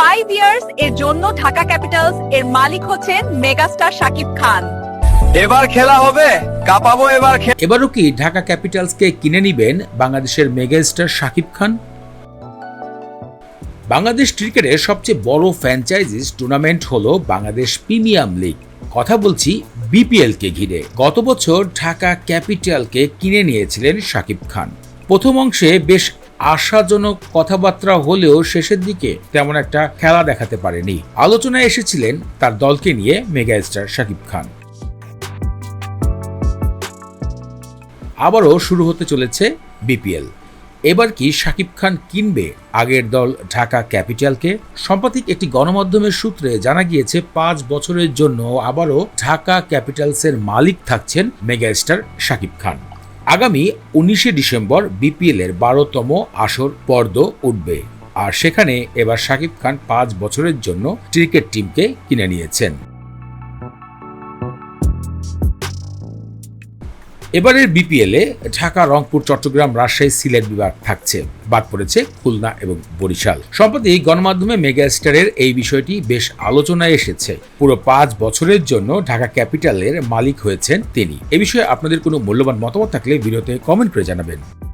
Five years এর জন্য Dhaka Capitals এর মালিক হচ্ছেন মেগাস্টার শাকিব খান। এবার খেলা হবে কাঁপাবো এবার এবারও কি ঢাকা ক্যাপিটালসকে কিনে নিবেন বাংলাদেশের মেগাস্টার শাকিব খান? বাংলাদেশ ক্রিকেটের সবচেয়ে বড় ফ্র্যাঞ্চাইজিস টুর্নামেন্ট হলো বাংলাদেশ প্রিমিয়াম লিগ। কথা বলছি বিপিএল কে ঘিরে। গত বছর ঢাকা ক্যাপিটালকে কিনে নিয়েছিলেন শাকিব খান। প্রথম অংশে বেশ আশাজনক কথাবার্তা হলেও শেষের দিকে তেমন একটা খেলা দেখাতে পারেনি। আলোচনায় এসেছিলেন তার দলকে নিয়ে মেগাস্টার শাকিব খান। আবারও শুরু হতে চলেছে বিপিএল। এবার কি শাকিব খান কিনবে আগের দল ঢাকা ক্যাপিটালকে? সাম্প্রতিক একটি গণমাধ্যমের সূত্রে জানা গিয়েছে, পাঁচ বছরের জন্য আবারও ঢাকা ক্যাপিটালসের মালিক থাকছেন মেগাস্টার শাকিব খান। আগামী উনিশে ডিসেম্বর বিপিএলের বারোতম আসর পর্দ উঠবে। আর সেখানে এবার শাকিব খান পাঁচ বছরের জন্য ক্রিকেট টিমকে কিনে নিয়েছেন। এবারের B P L Dhaka, Rangpur, Chittagong, Rajshahi, Sylhet বিভাগ থাকছে। বাদ পড়েছে খুলনা এবং বরিশাল। সম্প্রতি গণমাধ্যমে মেগাস্টারের এই বিষয়টি বেশ আলোচনায় এসেছে। পুরো পাঁচ বছরের জন্য ঢাকা ক্যাপিটালের মালিক হয়েছেন তিনি। এ বিষয়ে আপনাদের কোনো মূল্যবান মতামত থাকলে ভিডিওতে কমেন্ট করে জানাবেন।